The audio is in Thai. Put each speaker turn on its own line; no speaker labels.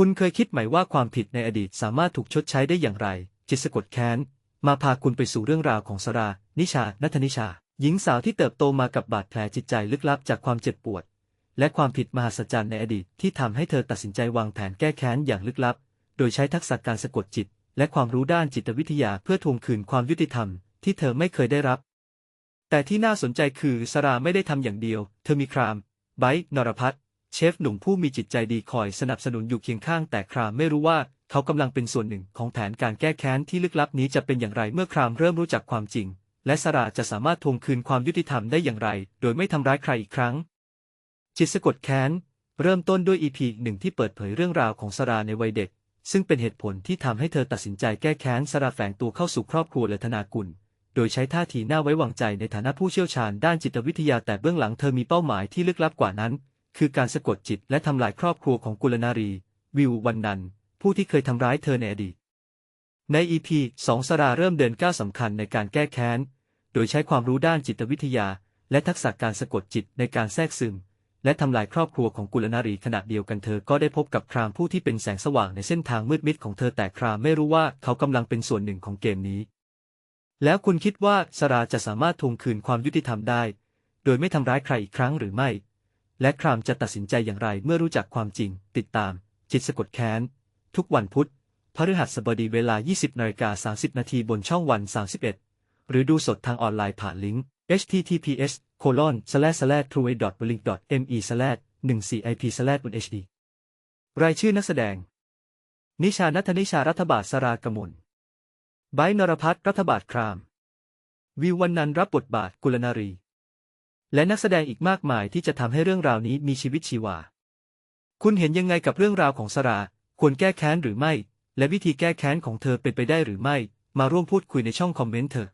คุณเคยคิดไหมว่าความผิดในอดีตสามารถถูกชดใช้ได้อย่างไร จิตสะกดแค้น มาพาคุณไปสู่เรื่องราวของสรา นิชา นัทนิชา หญิงสาวที่เติบโตมากับบาดแผลจิตใจลึกลับจากความเจ็บปวด และความผิดมหัศจรรย์ในอดีตที่ทำให้เธอตัดสินใจวางแผนแก้แค้นอย่างลึกลับ โดยใช้ทักษะการสะกดจิต และความรู้ด้านจิตวิทยาเพื่อทวงคืนความยุติธรรม ที่เธอไม่เคยได้รับ แต่ที่น่าสนใจคือสราไม่ได้ทำอย่างเดียว เธอมีครามไบร์นรพัฒน์ เชฟหนุ่มผู้มีจิตใจดีคอยสนับสนุนอยู่เคียงข้างแต่ครามไม่รู้ว่าเขากำลังเป็นส่วนหนึ่งของแผนการแก้แค้นที่ลึกลับนี้จะเป็นอย่างไรเมื่อครามเริ่มรู้จักความจริง และสราจะสามารถทวงคืนความยุติธรรมได้อย่างไร โดยไม่ทำร้ายใครอีกครั้ง จิตสะกดแค้น เริ่มต้นด้วยอีพีหนึ่งที่เปิดเผยเรื่องราวของสราในวัยเด็ก ซึ่งเป็นเหตุผลที่ทำให้เธอตัดสินใจแก้แค้นสราแฝงตัวเข้าสู่ครอบครัวเลธนากุลโดยใช้ท่าทีน่าไว้วางใจในฐานะผู้เชี่ยวชาญด้านจิตวิทยาแต่เบื้องหลังเธอมีเป้าหมายที่ลึกลับกว่านั้น คือการสะกดจิตและทำลายครอบครัวของกุลนารี วิววันนันผู้ที่เคยทำร้ายเธอในอดีต ในอีพีสองสราเริ่มเดินก้าวสำคัญในการแก้แค้น โดยใช้ความรู้ด้านจิตวิทยา และทักษะการสะกดจิตในการแทรกซึม และทำลายครอบครัวของกุลนารีขณะเดียวกันเธอก็ได้พบกับครามผู้ที่เป็นแสงสว่างในเส้นทางมืดมิดของเธอแต่ครามไม่รู้ว่าเขากำลังเป็นส่วนหนึ่งของเกมนี้ แล้วคุณคิดว่าสราจะสามารถทวงคืนความยุติธรรมได้ โดยไม่ทำร้ายใครอีกครั้งหรือไม่ และครามจะตัดสินใจอย่างไรเมื่อรู้จักความจริง ติดตาม จิตสะกดแค้น ทุกวันพุธพฤหัสบดีเวลา 20นาฬิกา30 นาทีบนช่องวัน 31 หรือดูสดทางออนไลน์ผ่านลิงก์ https colon slash slash true dot link dot me slash 14 ip slash hd รายชื่อนักแสดง นิชานัทนิชารัฐบาทสรากมลไบนรพัฒนรัฐบาทคราม วิววันนันรับบทบาทกุลนารี และนักแสดงอีกมากมายที่จะทำให้เรื่องราวนี้มีชีวิตชีวา คุณเห็นยังไงกับเรื่องราวของสรา ควรแก้แค้นหรือไม่ และวิธีแก้แค้นของเธอเป็นไปได้หรือไม่ มาร่วมพูดคุยในช่องคอมเมนต์เถอะ